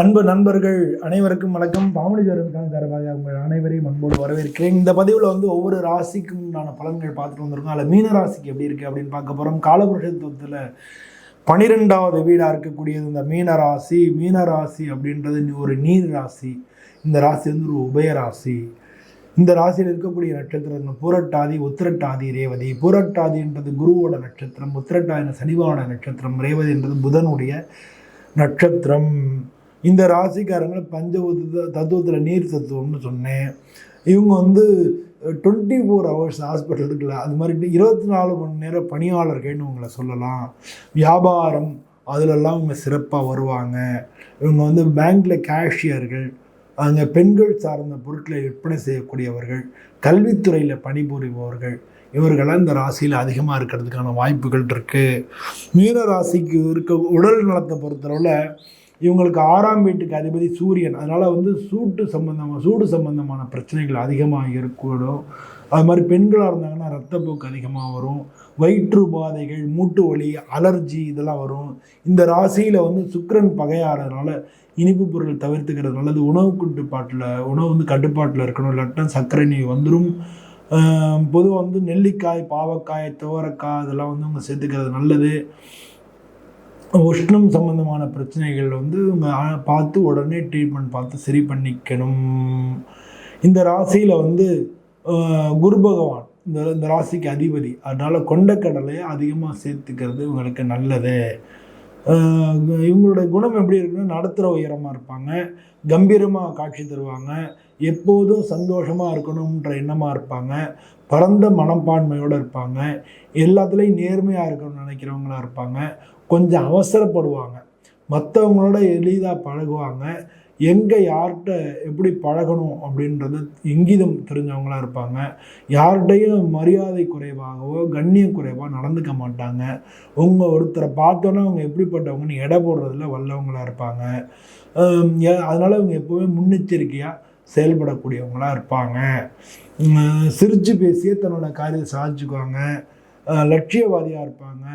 அன்பு நண்பர்கள் அனைவருக்கும் வணக்கம். பாமணி ஜோரனுக்கான தரவாக உங்கள் அனைவரையும் அன்போடு வரவேற்கிறேன். இந்த பதிவில் வந்து ஒவ்வொரு ராசிக்கும் உண்டான பலன்கள் பார்த்துட்டு வந்திருக்கோம். அதில் மீன ராசிக்கு எப்படி இருக்குது அப்படின்னு பார்க்க போகிறோம் காலபுருஷத்துவத்தில் பனிரெண்டாவது வீடாக இருக்கக்கூடியது இந்த மீன ராசி. மீன ராசி அப்படின்றது ஒரு நீர் ராசி. இந்த ராசி வந்து ஒரு உபய ராசி. இந்த ராசியில் இருக்கக்கூடிய நட்சத்திரங்கள் பூரட்டாதி உத்திரட்டாதி ரேவதி. பூரட்டாதின்றது குருவோட நட்சத்திரம் உத்திரட்டாதி சனிவான நட்சத்திரம் ரேவதின்றது புதனுடைய நட்சத்திரம். இந்த ராசிக்காரங்களை பஞ்ச தத்துவத்தில் நீர் தத்துவம்னு சொன்னேன். இவங்க வந்து டுவெண்ட்டி ஃபோர் ஹவர்ஸ் ஹாஸ்பிட்டல் இருக்குல்ல அது மாதிரி இருபத்தி நாலு மணி நேரம் பணியாளர்கள்னு உங்களை சொல்லலாம். வியாபாரம் அதிலெல்லாம் இவங்க சிறப்பாக வருவாங்க. இவங்க வந்து பேங்க்கில் கேஷியர்கள் அங்கே பெண்கள் சார்ந்த பொருட்களை விற்பனை செய்யக்கூடியவர்கள் கல்வித்துறையில் பணிபுரிபவர்கள் இவர்களெல்லாம் இந்த ராசியில் அதிகமாக இருக்கிறதுக்கான வாய்ப்புகள் இருக்குது மீன ராசிக்கு இருக்க உடல் நலத்தை பொறுத்தளவில் இவங்களுக்கு ஆறாம் வீட்டுக்கு அதிபதி சூரியன். அதனால் வந்து சூட்டு சம்பந்தமாக சூடு சம்பந்தமான பிரச்சனைகள் அதிகமாக இருக்கக்கூடும். அது மாதிரி பெண்களாக இருந்தாங்கன்னா ரத்தப்போக்கு அதிகமாக வரும். வயிற்று உபாதைகள் மூட்டு வலி அலர்ஜி இதெல்லாம் வரும். இந்த ராசியில் வந்து சுக்கிரன் பகையாறதுனால இனிப்பு பொருள் தவிர்த்துக்கிறது நல்லது. உணவு கட்டுப்பாட்டில் உணவு வந்து கட்டுப்பாட்டில் இருக்கணும். இல்லாட்டா சர்க்கரை நீ வந்துடும் பொதுவாக வந்து நெல்லிக்காய் பாவக்காய் துவரக்காய் இதெல்லாம் வந்து அவங்க சேர்த்துக்கிறது நல்லது. உஷ்ணம் சம்பந்தமான பிரச்சனைகள் வந்து பார்த்து உடனே ட்ரீட்மெண்ட் பார்த்து சரி பண்ணிக்கணும். இந்த ராசியில் வந்து குரு பகவான் இந்த இந்த ராசிக்கு அதிபதி அதனால் கொண்டக்கடலையை அதிகமாக சேர்த்துக்கிறது இவங்களுக்கு நல்லது. இவங்களுடைய குணம் எப்படி இருக்குன்னா நடத்துகிற உயரமாக இருப்பாங்க கம்பீரமாக காட்சி தருவாங்க எப்போதும் சந்தோஷமாக இருக்கணுன்ற எண்ணமாக இருப்பாங்க பரந்த மனப்பான்மையோடு இருப்பாங்க எல்லாத்துலேயும் நேர்மையாக இருக்கணும்னு நினைக்கிறவங்களா இருப்பாங்க கொஞ்சம் அவசரப்படுவாங்க. மற்றவங்களோட எளிதாக பழகுவாங்க. எங்கே யார்கிட்ட எப்படி பழகணும் அப்படின்றது இங்கிதம் தெரிஞ்சவங்களா இருப்பாங்க. யார்கிட்டையும் மரியாதை குறைவாகவோ கண்ணிய குறைவாக நடந்துக்க மாட்டாங்க. உங்கள் ஒருத்தரை பார்த்தோன்னா அவங்க எப்படிப்பட்டவங்கன்னு எடை போடுறதுல வல்லவங்களாக இருப்பாங்க. அதனால் அவங்க எப்போவுமே முன்னெச்சரிக்கையாக செயல்படக்கூடியவங்களாக இருப்பாங்க. சிரித்து பேசியே தன்னோட காரியத்தை சாதிச்சுக்குவாங்க. லட்சியவாதியாக இருப்பாங்க.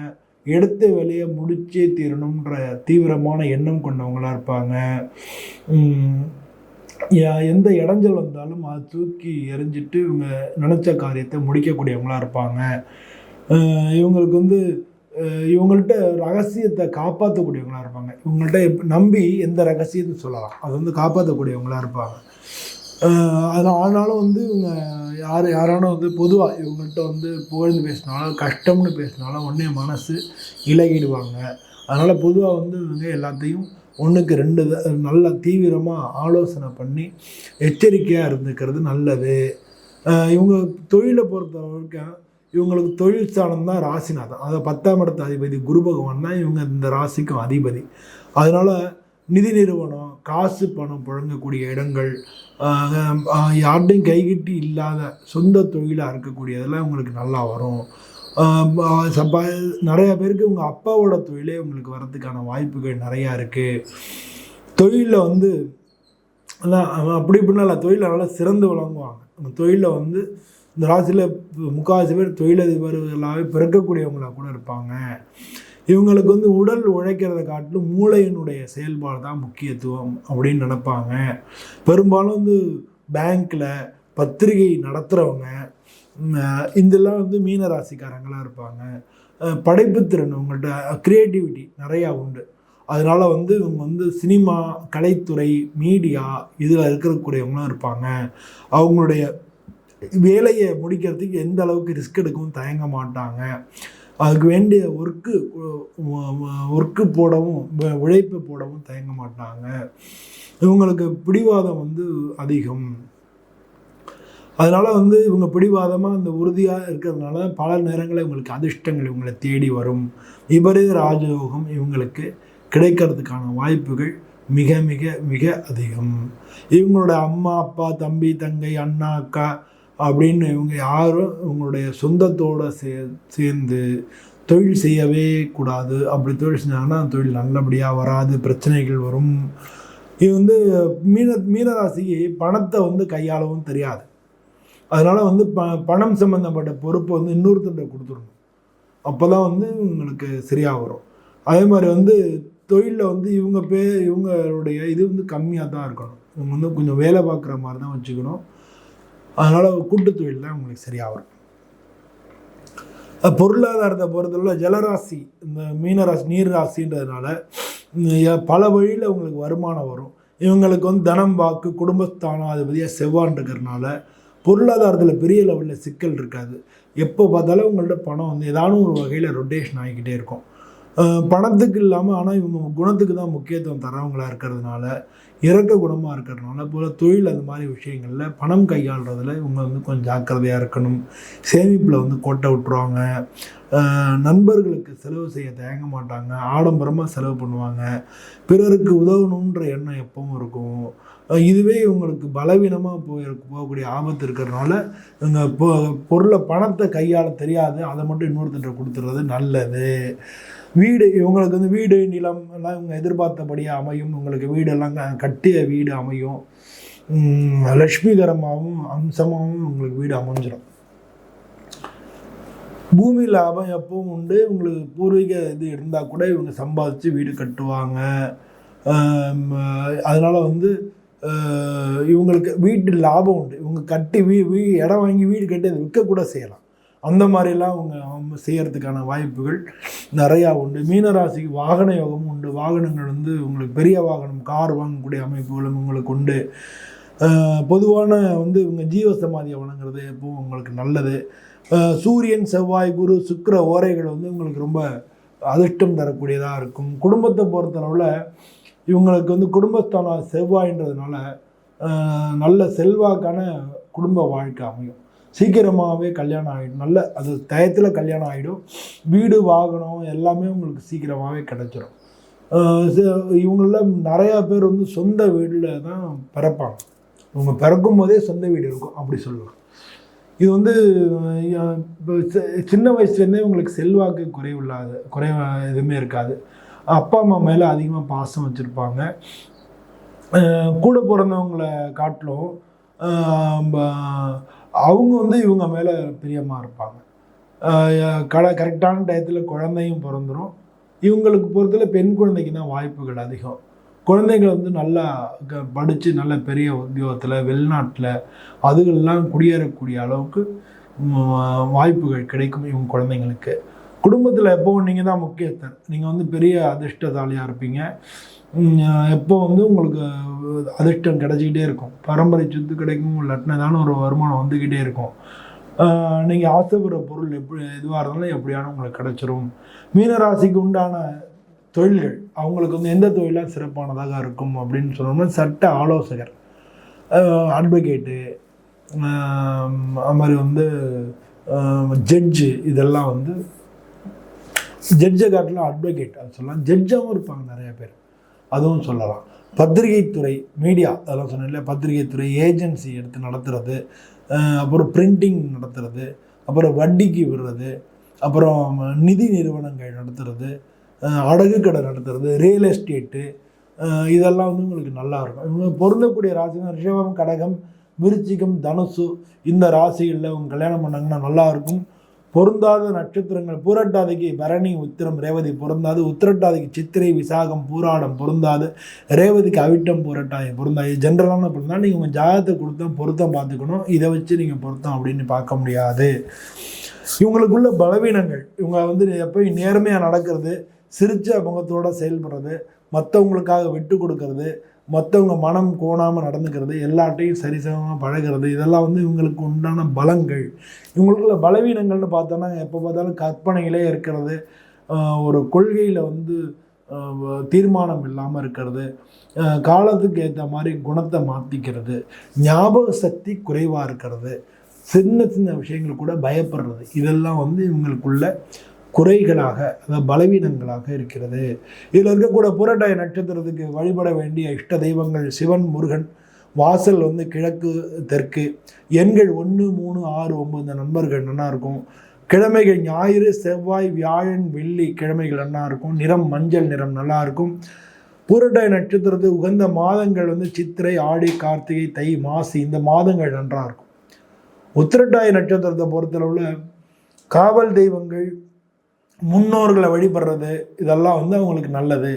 எடுத்த வேலையை முடிச்சே தீரணுன்ற தீவிரமான எண்ணம் கொண்டவங்களாக இருப்பாங்க. எந்த இடைஞ்சல் வந்தாலும் அதை தூக்கி எரிஞ்சிட்டு இவங்க நினச்ச காரியத்தை முடிக்கக்கூடியவங்களாக இருப்பாங்க. இவங்களுக்கு வந்து இவங்கள்ட்ட ரகசியத்தை காப்பாற்றக்கூடியவங்களா இருப்பாங்க. இவங்கள்ட்ட நம்பி எந்த ரகசியத்தையும் சொல்லலாம். அது வந்து காப்பாற்றக்கூடியவங்களாக இருப்பாங்க. அது ஆனாலும் வந்து இவங்க யார் யாரானும் வந்து பொதுவாக இவங்கள்ட்ட வந்து புகழ்ந்து பேசினாலும் கஷ்டம்னு பேசினாலும் ஒன்றே மனசு இலகிடுவாங்க. அதனால் பொதுவாக வந்து இவங்க எல்லாத்தையும் ஒன்றுக்கு ரெண்டு த- நல்லா தீவிரமாக ஆலோசனை பண்ணி எச்சரிக்கையாக இருந்துக்கிறது நல்லது. இவங்க தொழிலை பொறுத்த வரைக்கும் இவங்களுக்கு தொழில் ஸ்தானம் தான் ராசிநாதன். அதை பத்தாம் இடத்து அதிபதி குரு பகவான் தான் இவங்க இந்த ராசிக்கும் அதிபதி. அதனால் நிதி நிறுவனம் காசு பணம் புழங்கக்கூடிய இடங்கள் ஆஹ் ஆஹ் கைகிட்டி இல்லாத சொந்த தொழிலாக இருக்கக்கூடியதெல்லாம் உங்களுக்கு நல்லா வரும். சப்பா நிறைய பேருக்கு உங்கள் அப்பாவோட தொழிலே உங்களுக்கு வரதுக்கான வாய்ப்புகள் நிறையா இருக்குது தொழிலில் வந்து அப்படி இப்படின்னா இல்லை நல்லா சிறந்து விளங்குவாங்க. அந்த தொழிலில் வந்து இந்த ராசியில் முக்கால்வாசி பேர் தொழிலதிபர்களாகவே பிறக்கக்கூடியவங்களா கூட இருப்பாங்க. இவங்களுக்கு வந்து உடல் உழைக்கிறத காட்டிலும் மூளையினுடைய செயல்பாடு தான் முக்கியத்துவம் அப்படின்னு நினைப்பாங்க. பெரும்பாலும் வந்து பேங்க்கில் பத்திரிகை நடத்துகிறவங்க இதெல்லாம் வந்து மீனராசிக்காரங்களாக இருப்பாங்க. படைப்புத்திறன் உங்கள்கிட்ட க்ரியேட்டிவிட்டி நிறையா உண்டு. அதனால் வந்து இவங்க வந்து சினிமா கலைத்துறை மீடியா இதில் இருக்கக்கூடியவங்களும் இருப்பாங்க. அவங்களுடைய வேலையை முடிக்கிறதுக்கு எந்த அளவுக்கு ரிஸ்க் எடுக்கவும் தயங்க மாட்டாங்க. அதுக்கு வேண்டிய ஒர்க்கு ஒர்க்கு போடவும் உழைப்பு போடவும் தயங்க மாட்டாங்க. இவங்களுக்கு பிடிவாதம் வந்து அதிகம். அதனால் வந்து இவங்க பிடிவாதமாக அந்த உறுதியாக இருக்கிறதுனால பல நேரங்களில் இவங்களுக்கு அதிர்ஷ்டங்கள் இவங்களை தேடி வரும். விபரீத ராஜயோகம் இவங்களுக்கு கிடைக்கிறதுக்கான வாய்ப்புகள் மிக மிக மிக அதிகம். இவங்களோட அம்மா அப்பா தம்பி தங்கை அண்ணா அக்கா அப்படின்னு இவங்க யாரும் இவங்களுடைய சொந்தத்தோடு சே சேர்ந்து தொழில் செய்யவே கூடாது. அப்படி தொழில் செஞ்சாங்கன்னா தொழில் நல்லபடியாக வராது பிரச்சனைகள் வரும். இது வந்து மீன மீனராசிக்கு பணத்தை வந்து கையாளவும் தெரியாது. அதனால் வந்து ப பணம் சம்மந்தப்பட்ட பொறுப்பை வந்து இன்னொருத்தர்கிட்ட கொடுத்துடணும். அப்போ தான் வந்து உங்களுக்கு சரியாக வரும். அதே மாதிரி வந்து தொழிலில் வந்து இவங்க பே இவங்களுடைய இது வந்து கம்மியாக தான் இருக்கணும். இவங்க வந்து கொஞ்சம் வேலை பார்க்குற மாதிரி தான் வச்சுக்கணும். அதனால் கூட்டு தொழில் தான் உங்களுக்கு சரியாக வரும். பொருளாதாரத்தை பொறுத்தவரை ஜலராசி இந்த மீனராசி நீர் ராசின்றதுனால பல வழியில் உங்களுக்கு வருமானம் வரும். இவங்களுக்கு வந்து தனம் வாக்கு குடும்பஸ்தானம் அதிபதியாக செவ்வான் இருக்கிறதுனால பொருளாதாரத்தில் பெரிய லெவலில் சிக்கல் இருக்காது. எப்போ பார்த்தாலும் உங்கள்ட்ட பணம் வந்து ஏதானும் ஒரு வகையில் ரொட்டேஷன் ஆகிக்கிட்டே இருக்கும். பணத்துக்கு இல்லாமல் ஆனால் இவங்க குணத்துக்கு தான் முக்கியத்துவம் தரவங்களாக இருக்கிறதுனால இறக்க குணமாக இருக்கிறதுனால போல் தொழில் அந்த மாதிரி விஷயங்களில் பணம் கையாளுறதுல இவங்க வந்து கொஞ்சம் ஜாக்கிரதையாக இருக்கணும். சேமிப்பில் வந்து கோட்டை விட்டுருவாங்க. நண்பர்களுக்கு செலவு செய்ய தயங்க மாட்டாங்க. ஆடம்பரமாக செலவு பண்ணுவாங்க. பிறருக்கு உதவணுன்ற எண்ணம் எப்பவும் இருக்கும். இதுவே இவங்களுக்கு பலவீனமாக போய் போகக்கூடிய ஆபத்து இருக்கிறதுனால இவங்க பொ பொருளை பணத்தை கையாள தெரியாது. அதை மட்டும் இன்னொருத்தர் கொடுத்துறது நல்லது. வீடு இவங்களுக்கு வந்து வீடு நிலம் எல்லாம் இவங்க எதிர்பார்த்தபடியாக அமையும். உங்களுக்கு வீடெல்லாம் க- கட்டிய வீடு அமையும். லட்சுமிகரமாகவும் அம்சமாகவும் உங்களுக்கு வீடு அமைஞ்சிடும் பூமி லாபம் எப்பவும் உண்டு. உங்களுக்கு பூர்வீக இது இருந்தால் கூட இவங்க சம்பாதிச்சு வீடு கட்டுவாங்க. அதனால் அதனால வந்து இவங்களுக்கு வீட்டு லாபம் உண்டு. இவங்க கட்டி வீ வீ இடம் வாங்கி வீடு கட்டி அதை விற்கக்கூட செய்யலாம். அந்த மாதிரிலாம் அவங்க அவங்க செய்கிறதுக்கான வாய்ப்புகள் நிறையா உண்டு. மீனராசிக்கு வாகன யோகமும் உண்டு. வாகனங்கள் வந்து உங்களுக்கு பெரிய வாகனம் கார் வாங்கக்கூடிய அமைப்புகளும் உங்களுக்கு உண்டு. பொதுவான வந்து இவங்க ஜீவசமாதியை வணங்குறது எப்பவும் உங்களுக்கு நல்லது. சூரியன் செவ்வாய் குரு சுக்கிர ஓரைகள் வந்து உங்களுக்கு ரொம்ப அதிர்ஷ்டம் தரக்கூடியதாக இருக்கும். குடும்பத்தை பொறுத்தளவில் இவங்களுக்கு வந்து குடும்பஸ்தானம் செவ்வாய்ன்றதுனால நல்ல செல்வாக்கான குடும்ப வாழ்க்கை அமையும். சீக்கிரமாகவே கல்யாணம் ஆகிடும் நல்ல அது டயத்தில் கல்யாணம் ஆகிடும் வீடு வாகனம் எல்லாமே உங்களுக்கு சீக்கிரமாகவே கிடச்சிரும். இவங்களில் நிறையா பேர் வந்து சொந்த வீட்டில் தான் பிறப்பாங்க. இவங்க பிறக்கும் போதே சொந்த வீடு இருக்கும் அப்படி சொல்லலாம் இது வந்து இப்போ சின்ன வயசுலேருந்தே இவங்களுக்கு செல்வாக்கு குறைவில்லாத குறைவ எதுவுமே இருக்காது. அப்பா அம்மா மேலே அதிகமாக பாசம் வச்சுருப்பாங்க. கூட பிறந்தவங்கள காட்டிலும் அவங்க வந்து இவங்க மேலே பிரியமாக இருப்பாங்க. கட கரெக்டான டயத்தில் குழந்தையும் பிறந்துடும் இவங்களுக்கு பொறுத்தல பெண் குழந்தைக்கு தான் வாய்ப்புகள் அதிகம். குழந்தைகள் வந்து நல்லா க- படித்து நல்ல பெரிய உத்தியோகத்தில் வெளிநாட்டில் அதுகளெல்லாம் குடியேறக்கூடிய அளவுக்கு வாய்ப்புகள் கிடைக்கும் இவங்க குழந்தைங்களுக்கு. குடும்பத்தில் எப்போவும் நீங்கள் தான் முக்கியத்தர் நீங்கள் வந்து பெரிய அதிர்ஷ்டசாலியாக இருப்பீங்க. எப்போ வந்து உங்களுக்கு அதிர்ஷ்டம் கிடைச்சிக்கிட்டே இருக்கும். பரம்பரை சொத்து கிடைக்கும் இல்லாட்டினா ஒரு வருமானம் வந்துக்கிட்டே இருக்கும். நீங்கள் ஆசைப்படுற பொருள் எப்படி எதுவாக இருந்தாலும் எப்படியான உங்களுக்கு கிடைச்சிரும். மீனராசிக்கு உண்டான தொழில்கள். அவங்களுக்கு வந்து எந்த தொழிலாக சிறப்பானதாக இருக்கும் அப்படின்னு சொன்னோம்னா சட்ட ஆலோசகர். அட்வொகேட்டு அது மாதிரி வந்து ஜட்ஜு இதெல்லாம் வந்து ஜட்ஜை காட்டிலும் அட்வொகேட் அது சொல்லலாம். ஜட்ஜாகவும் இருப்பாங்க நிறைய பேர். அதுவும் சொல்லலாம். பத்திரிகைத்துறை மீடியா அதெல்லாம் சொன்னேன் பத்திரிகைத்துறை ஏஜென்சி எடுத்து நடத்துறது அப்புறம் பிரிண்டிங் நடத்துறது அப்புறம் வட்டிக்கு விடுறது அப்புறம் நிதி நிறுவனங்கள் நடத்துறது அடகு கடை நடத்துறது ரியல் எஸ்டேட்டு இதெல்லாம் வந்து உங்களுக்கு நல்லா இருக்கும். இவங்க பொருந்தக்கூடிய ராசினா ரிஷபம் கடகம் விருச்சிகம் தனுசு இந்த ராசிகளில் அவங்க கல்யாணம் பண்ணாங்கன்னா நல்லா இருக்கும். பொருந்தாத நட்சத்திரங்கள் பூரட்டாதிக்கு பரணி உத்திரம் ரேவதி பொருந்தாது. உத்திரட்டாதிக்கு சித்திரை விசாகம் பூராடம் பொருந்தாது. ரேவதிக்கு அவிட்டம் பூரட்டாதி பொருந்தாது. ஜென்ரலான பொருந்தா நீங்கள் உங்கள் ஜாதகத்தை கொடுத்தா பொருத்தம் பார்த்துக்கணும். இதை வச்சு நீங்கள் பொருத்தம் அப்படின்னு பார்க்க முடியாது. இவங்களுக்குள்ள பலவீனங்கள். இவங்க வந்து எப்பயும் நேர்மையாக நடக்கிறது சிரிச்ச முகத்தோடு செயல்படுறது மற்றவங்களுக்காக விட்டு கொடுக்கறது மற்றவங்க மனம் கோணாமல் நடந்துக்கிறது எல்லாட்டையும் சரிசமமாக பழகிறது இதெல்லாம் வந்து இவங்களுக்கு உண்டான பலங்கள். இவங்களுக்குள்ள பலவீனங்கள்னு பார்த்தோன்னா எப்போ பார்த்தாலும் கற்பனையிலே இருக்கிறது ஒரு கொள்கையில் வந்து தீர்மானம் இல்லாமல் இருக்கிறது காலத்துக்கு ஏற்ற மாதிரி குணத்தை மாற்றிக்கிறது ஞாபக சக்தி குறைவாக இருக்கிறது சின்ன சின்ன விஷயங்கள் கூட பயப்படுறது இதெல்லாம் வந்து இவங்களுக்குள்ள குறைகளாக அதாவது பலவீனங்களாக இருக்கிறது. இதில் இருக்கக்கூட புரட்டாய நட்சத்திரத்துக்கு வழிபட வேண்டிய இஷ்ட தெய்வங்கள் சிவன் முருகன் வாசல் வந்து கிழக்கு தெற்கு எண்கள் ஒன்று மூணு ஆறு ஒம்பது இந்த நண்பர்கள் நல்லா இருக்கும். கிழமைகள் ஞாயிறு செவ்வாய் வியாழன் வெள்ளி கிழமைகள் நல்லா இருக்கும். நிறம் மஞ்சள் நிறம் நல்லா இருக்கும். பூரட்டாய நட்சத்திரத்து உகந்த மாதங்கள் வந்து சித்திரை ஆடி கார்த்திகை தை மாசி இந்த மாதங்கள் நன்றாக இருக்கும். உத்திரட்டாய நட்சத்திரத்தை பொறுத்தளவில் காவல் தெய்வங்கள் முன்னோர்களை வழிபடுறது இதெல்லாம் வந்து அவங்களுக்கு நல்லது.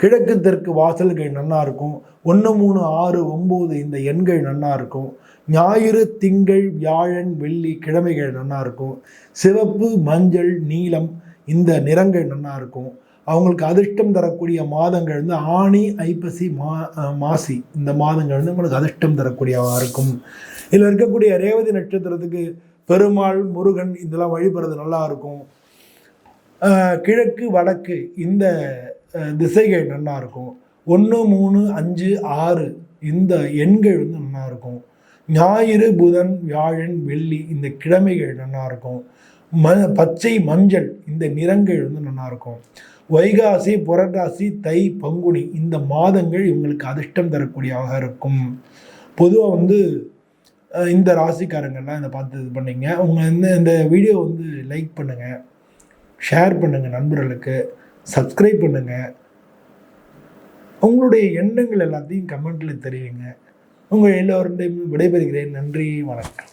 கிழக்கு தெற்கு வாசல்கள் நன்னா இருக்கும். ஒன்று மூணு ஆறு ஒம்பது இந்த எண்கள் நன்னா இருக்கும். ஞாயிறு திங்கள் வியாழன் வெள்ளி கிழமைகள் நன்னா இருக்கும். சிவப்பு மஞ்சள் நீலம் இந்த நிறங்கள் நன்னா இருக்கும். அவங்களுக்கு அதிர்ஷ்டம் தரக்கூடிய மாதங்கள் வந்து ஆணி ஐப்பசி மா மாசி இந்த மாதங்கள் வந்து உங்களுக்கு அதிர்ஷ்டம் தரக்கூடியவாக இருக்கும். இதில் இருக்கக்கூடிய ரேவதி நட்சத்திரத்துக்கு பெருமாள் முருகன் இதெல்லாம் வழிபடுறது நல்லா இருக்கும். கிழக்கு வடக்கு இந்த திசைகள் நல்லா இருக்கும். ஒன்று மூணு அஞ்சு ஆறு இந்த எண்கள் வந்து நல்லா இருக்கும். ஞாயிறு புதன் வியாழன் வெள்ளி இந்த கிழமைகள் நல்லா இருக்கும். ம பச்சை மஞ்சள் இந்த நிறங்கள் வந்து நல்லா இருக்கும். வைகாசி புரட்டாசி தை பங்குனி இந்த மாதங்கள் இவங்களுக்கு அதிர்ஷ்டம் தரக்கூடியதாக இருக்கும். பொதுவாக வந்து இந்த ராசிக்காரங்கள்லாம் இதை பார்த்து இது பண்ணிங்க உங்கள் இந்த இந்த வீடியோ வந்து லைக் பண்ணுங்கள் ஷேர் பண்ணுங்கள் நண்பர்களுக்கு. சப்ஸ்கிரைப் பண்ணுங்கள் உங்களுடைய எண்ணங்கள் எல்லாத்தையும் கமெண்ட்டில் தெரிவிங்க. உங்கள் எல்லோருடையும் விடைபெறுகிறேன். நன்றி. வணக்கம்.